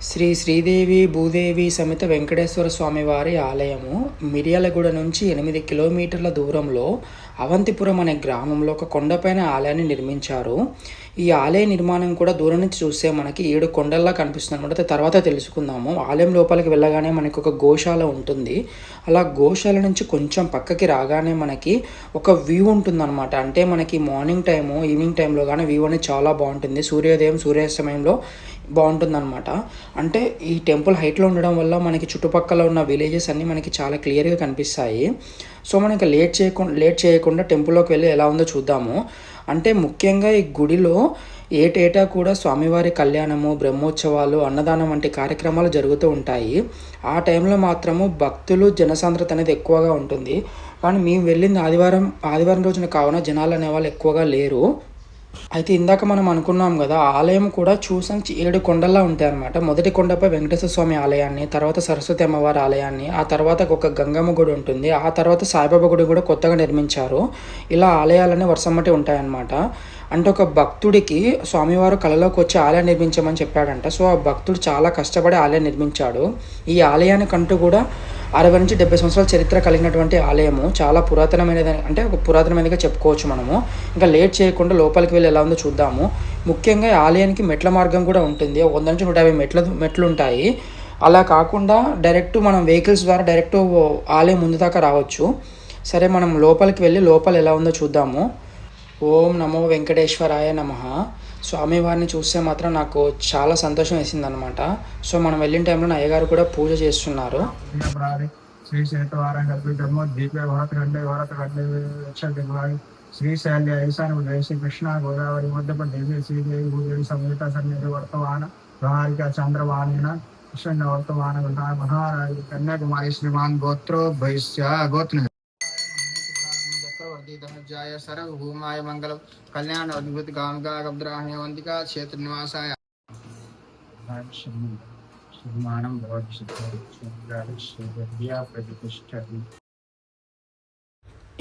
శ్రీ శ్రీదేవి భూదేవి సమేత వెంకటేశ్వర స్వామి వారి ఆలయము మిర్యాలగూడ నుంచి ఎనిమిది కిలోమీటర్ల దూరంలో అవంతిపురం అనే గ్రామంలో ఒక కొండపైన ఆలయాన్ని నిర్మించారు. ఈ ఆలయ నిర్మాణం కూడా దూరం నుంచి చూస్తే మనకి ఏడు కొండల్లా కనిపిస్తుంది అనమాట తర్వాత తెలుసుకుందాము. ఆలయం లోపలికి వెళ్ళగానే మనకి ఒక గోశాల ఉంటుంది. అలా గోశాల నుంచి కొంచెం పక్కకి రాగానే మనకి ఒక వ్యూ ఉంటుందన్నమాట. అంటే మనకి మార్నింగ్ టైము ఈవినింగ్ టైంలో కానీ వ్యూ అనేది చాలా బాగుంటుంది. సూర్యోదయం సూర్యాస్తమయంలో బాగుంటుందన్నమాట. అంటే ఈ టెంపుల్ హైట్లో ఉండడం వల్ల మనకి చుట్టుపక్కల ఉన్న విలేజెస్ అన్నీ మనకి చాలా క్లియర్గా కనిపిస్తాయి. సో మనకి లేట్ చేయకుండా లేట్ చేయకుండా టెంపుల్లోకి వెళ్ళి ఎలా ఉందో చూద్దాము. అంటే ముఖ్యంగా ఈ గుడిలో ఏటేటా కూడా స్వామివారి కళ్యాణము బ్రహ్మోత్సవాలు అన్నదానం వంటి కార్యక్రమాలు జరుగుతూ ఉంటాయి. ఆ టైంలో మాత్రము భక్తులు జనసాంద్రత అనేది ఎక్కువగా ఉంటుంది. కానీ మేము వెళ్ళింది ఆదివారం ఆదివారం రోజున కావున జనాలు అనేవాళ్ళు ఎక్కువగా లేరు. అయితే ఇందాక మనం అనుకున్నాం కదా ఆలయం కూడా చూసాం ఏడు కొండల్లా ఉంటాయి అనమాట మొదటి కొండపై వెంకటేశ్వర స్వామి ఆలయాన్ని తర్వాత సరస్వతి అమ్మవారి ఆలయాన్ని ఆ తర్వాత ఒక గంగమ్మ గుడి ఉంటుంది. ఆ తర్వాత సాయిబాబా గుడి కూడా కొత్తగా నిర్మించారు. ఇలా ఆలయాలన్నీ వర్షమ్మటి ఉంటాయన్నమాట. అంటే ఒక భక్తుడికి స్వామివారు కళలోకి వచ్చి ఆలయం నిర్మించమని చెప్పాడంట. సో ఆ భక్తుడు చాలా కష్టపడి ఆలయం నిర్మించాడు. ఈ ఆలయానికంటూ కూడా అరవై నుంచి డెబ్బై సంవత్సరాల చరిత్ర కలిగినటువంటి ఆలయము. చాలా పురాతనమైనది అంటే ఒక పురాతనమైనదిగా చెప్పుకోవచ్చు మనము. ఇంకా లేట్ చేయకుండా లోపలికి వెళ్ళి ఎలా ఉందో చూద్దాము. ముఖ్యంగా ఈ ఆలయానికి మెట్ల మార్గం కూడా ఉంటుంది. వంద నుంచి నూట యాభై మెట్ల మెట్లు ఉంటాయి. అలా కాకుండా డైరెక్ట్ మనం వెహికల్స్ ద్వారా డైరెక్ట్ ఆలయం ముందు దాకా రావచ్చు. సరే మనం లోపలికి వెళ్ళి లోపల ఎలా ఉందో చూద్దాము. ఓం నమో వెంకటేశ్వరాయ నమ. స్వామివారిని చూస్తే మాత్రం నాకు చాలా సంతోషం వేసింది అనమాట సో మనం వెళ్ళిన టైంలో నా అయ్యగారు కూడా పూజ చేస్తున్నారు. పుణ్యప్రాది శ్రీ శేతవారంగ పీఠము దీపే భరత గండే భరత గండే లక్షద్వారి శ్రీశైల్య ఈశాన శ్రీ కృష్ణ. గోదావరి మధ్యప దేవి శ్రీదేవి భూదేవి సమేత సన్నిధి వర్తమాన రాహారిక చంద్రవాణిన కృష్ణ వర్తమాన మహారాజు కన్యాకుమారి శ్రీమాన్ గోత్రో భైస్య గోత్ర ధనుజాయ సర్వ భూమాయ మంగళం కళ్యాణ అద్భుత గామికా గబ్ద్రాహ్య వంతిక క్షేత్ర నివాసాయ నిర్మాణం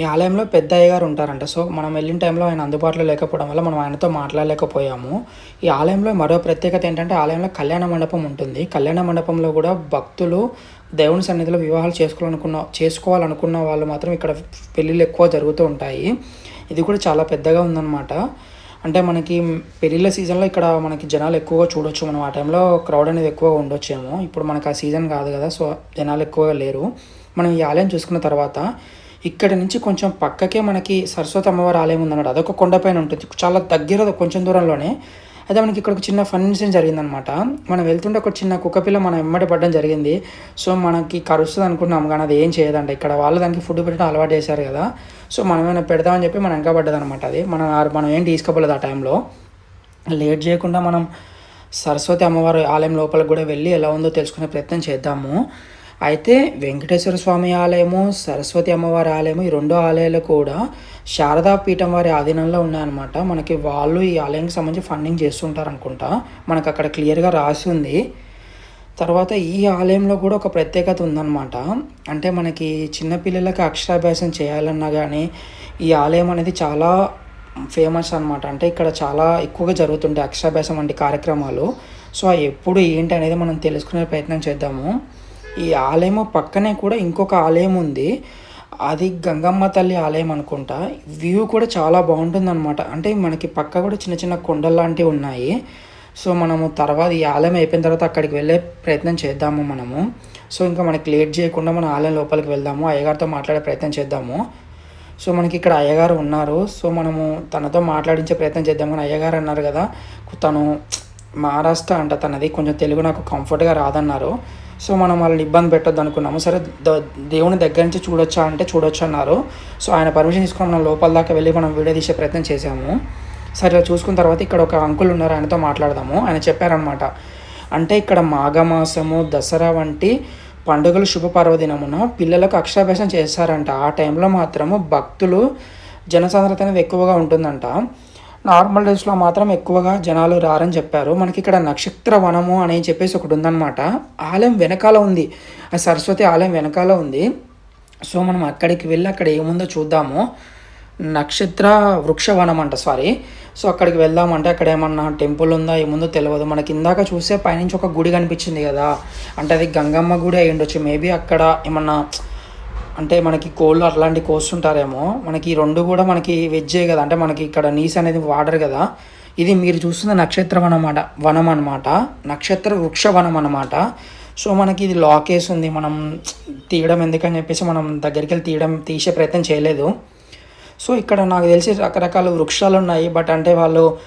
ఈ ఆలయంలో పెద్ద అయ్యగారు ఉంటారంట. సో మనం వెళ్ళిన టైంలో ఆయన అందుబాటులో లేకపోవడం వల్ల మనం ఆయనతో మాట్లాడలేకపోయాము. ఈ ఆలయంలో మరో ప్రత్యేకత ఏంటంటే ఆలయంలో కళ్యాణ మండపం ఉంటుంది. కళ్యాణ మండపంలో కూడా భక్తులు దేవుని సన్నిధిలో వివాహాలు చేసుకోవాలనుకున్న చేసుకోవాలనుకున్న వాళ్ళు మాత్రం ఇక్కడ పెళ్ళిళ్ళు ఎక్కువ జరుగుతూ ఉంటాయి. ఇది కూడా చాలా పెద్దగా ఉందన్నమాట. అంటే మనకి పెళ్ళిళ్ళ సీజన్లో ఇక్కడ మనకి జనాలు ఎక్కువగా చూడొచ్చు మనం. ఆ టైంలో క్రౌడ్ అనేది ఎక్కువగా ఉండొచ్చేమో. ఇప్పుడు మనకు ఆ సీజన్ కాదు కదా సో జనాలు ఎక్కువగా లేరు. మనం ఈ ఆలయం చూసుకున్న తర్వాత ఇక్కడ నుంచి కొంచెం పక్కకే మనకి సరస్వతి అమ్మవారి ఆలయం ఉందన్నమాట. అదొక కొండపైన ఉంటుంది. చాలా దగ్గర కొంచెం దూరంలోనే అయితే మనకి ఇక్కడ ఒక చిన్న ఫన్ ఇన్సిడెంట్ జరిగిందనమాట. మనం వెళ్తుంటే ఒక చిన్న కుక్కపిల్ల మనం ఎమ్మడి పడడం జరిగింది. సో మనకి కరుస్తుంది అనుకున్నాం కానీ అది ఏం చేయదంట. ఇక్కడ వాళ్ళు దానికి ఫుడ్ పెట్టడం అలవాటు చేశారు కదా. సో మనం ఏమైనా పెడదామని చెప్పి మనం ఇంకా పడ్డదనమాట అది. మనం మనం ఏం తీసుకోపోలేదు ఆ టైంలో లేట్ చేయకుండా మనం సరస్వతి అమ్మవారి ఆలయం లోపలికి కూడా వెళ్ళి ఎలా ఉందో తెలుసుకునే ప్రయత్నం చేద్దాము. అయితే వెంకటేశ్వర స్వామి ఆలయము సరస్వతి అమ్మవారి ఆలయము ఈ రెండు ఆలయాలు కూడా శారదా పీఠం వారి ఆధీనంలో ఉన్నాయన్నమాట. మనకి వాళ్ళు ఈ ఆలయానికి సంబంధించి ఫండింగ్ చేస్తుంటారు అనుకుంటా మనకు అక్కడ క్లియర్గా రాసి ఉంది. తర్వాత ఈ ఆలయంలో కూడా ఒక ప్రత్యేకత ఉందన్నమాట. అంటే మనకి చిన్నపిల్లలకి అక్షరాభ్యాసం చేయాలన్నా కానీ ఈ ఆలయం అనేది చాలా ఫేమస్ అనమాట అంటే ఇక్కడ చాలా ఎక్కువగా జరుగుతుంటాయి అక్షరాభ్యాసం వంటి కార్యక్రమాలు. సో ఎప్పుడు ఏంటి అనేది మనం తెలుసుకునే ప్రయత్నం చేద్దాము. ఈ ఆలయం పక్కనే కూడా ఇంకొక ఆలయం ఉంది. అది గంగమ్మ తల్లి ఆలయం అనుకుంటా. వ్యూ కూడా చాలా బాగుంటుంది అనమాట అంటే మనకి పక్క కూడా చిన్న చిన్న కొండలు లాంటివి ఉన్నాయి. సో మనము తర్వాత ఈ ఆలయం అయిపోయిన తర్వాత అక్కడికి వెళ్ళే ప్రయత్నం చేద్దాము మనము. సో ఇంకా మనకి లేట్ చేయకుండా మన ఆలయం లోపలికి వెళ్దాము. అయ్యగారితో మాట్లాడే ప్రయత్నం చేద్దాము. సో మనకి ఇక్కడ అయ్యగారు ఉన్నారు. సో మనము తనతో మాట్లాడించే ప్రయత్నం చేద్దామని అయ్యగారు అన్నారు కదా తను మహారాష్ట్ర అంట. తనది కొంచెం తెలుగు నాకు కంఫర్ట్గా రాదన్నారు. సో మనం వాళ్ళని ఇబ్బంది పెట్టొద్దు అనుకున్నాము. సరే ద- దేవుని దగ్గర నుంచి చూడొచ్చా అంటే చూడొచ్చు అన్నారు. సో ఆయన పర్మిషన్ తీసుకొని మనం లోపల దాకా వెళ్ళి మనం వీడియో తీసే ప్రయత్నం చేసాము సరే ఇలా చూసుకున్న తర్వాత ఇక్కడ ఒక అంకుల్ ఉన్నారు ఆయనతో మాట్లాడదాము. ఆయన చెప్పారనమాట అంటే ఇక్కడ మాఘమాసము దసరా వంటి పండుగలు శుభపర్వదినమున పిల్లలకు అక్షరాభ్యాసం చేస్తారంట ఆ టైంలో మాత్రము భక్తులు జనసాంద్రత అనేది ఎక్కువగా ఉంటుందంట. నార్మల్ డేస్లో మాత్రం ఎక్కువగా జనాలు రారని చెప్పారు. మనకి ఇక్కడ నక్షత్ర వనము అని చెప్పేసి ఒకటి ఉందన్నమాట ఆలయం వెనకాల ఉంది. ఆ సరస్వతి ఆలయం వెనకాల ఉంది. సో మనం అక్కడికి వెళ్ళి అక్కడ ఏముందో చూద్దాము. నక్షత్ర వృక్షవనం అంట సారీ సో అక్కడికి వెళ్దామంటే అక్కడ ఏమన్నా టెంపుల్ ఉందా ఏముందో తెలియదు మనకి ఇందాక చూస్తే పైనుంచి ఒక గుడి కనిపించింది కదా. అంటే అది గంగమ్మ గుడి అయి ఉండొచ్చు మేబీ అక్కడ ఏమన్నా అంటే మనకి కోళ్ళు అట్లాంటి కోస్తుంటారేమో మనకి రెండు కూడా మనకి వెజ్జే కదా అంటే మనకి ఇక్కడ నీస్ అనేది వాడరు కదా. ఇది మీరు చూస్తున్న నక్షత్ర వనం అన్నమాట వనం అనమాట నక్షత్ర వృక్ష వనం అనమాట సో మనకి ఇది లాకేస్ ఉంది మనం తీయడం ఎందుకని చెప్పేసి మనం దగ్గరికి వెళ్ళి తీయడం తీసే ప్రయత్నం చేయలేదు. సో ఇక్కడ నాకు తెలిసి రకరకాల వృక్షాలు ఉన్నాయి బట్ అంటే వాళ్ళు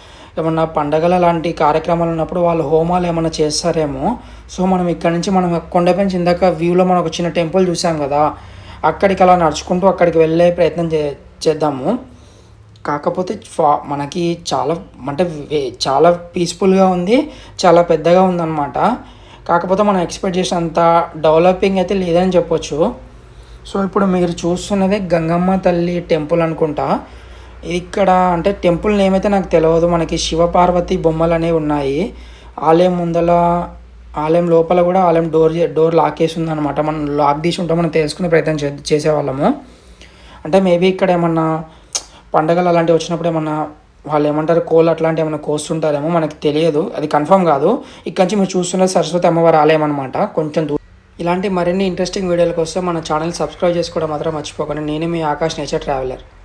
ఏమన్నా పండగల లాంటి కార్యక్రమాలు ఉన్నప్పుడు వాళ్ళు హోమాలు ఏమైనా చేస్తారేమో. సో మనం ఇక్కడ నుంచి మనం కొండపై ఇందాక వ్యూలో మనం ఒక చిన్న టెంపుల్ చూసాం కదా అక్కడికి అలా నడుచుకుంటూ అక్కడికి వెళ్ళే ప్రయత్నం చే చేద్దాము. కాకపోతే ఫా మనకి చాలా అంటే వే- చాలా పీస్ఫుల్గా ఉంది చాలా పెద్దగా ఉందన్నమాట. కాకపోతే మనం ఎక్స్పెక్ట్ చేసినంత డెవలపింగ్ అయితే లేదని చెప్పొచ్చు. సో ఇప్పుడు మీరు చూస్తున్నదే గంగమ్మ తల్లి టెంపుల్ అనుకుంటా. ఇక్కడ అంటే టెంపుల్ నేమ్ అయితే నాకు తెలియదు మనకి శివపార్వతి బొమ్మలు అనేవి ఉన్నాయి. ఆలయం ముందల ఆలయం లోపల కూడా ఆలయం డోర్ డోర్ లాక్ వేసి ఉందన్నమాట. మనం లాక్ తీసి ఉంటాం మనం తెలుసుకునే ప్రయత్నం చే చేసేవాళ్ళము. అంటే మేబీ ఇక్కడ ఏమన్నా పండగలు అలాంటివి వచ్చినప్పుడు ఏమన్నా వాళ్ళు ఏమంటారు కోళ్ళు అట్లాంటివి ఏమైనా కోస్తుంటారేమో మనకు తెలియదు. అది కన్ఫర్మ్ కాదు. ఇక్కడ నుంచి మీరు చూస్తున్నది సరస్వతి అమ్మవారి ఆలయం అనమాట కొంచెం దూరం ఇలాంటి మరిన్ని ఇంట్రెస్టింగ్ వీడియోల కోసం మన ఛానల్ సబ్స్క్రైబ్ చేసుకోవడం మాత్రం మర్చిపోకండి. నేను మీ ఆకాష్ నేచర్ ట్రావెలర్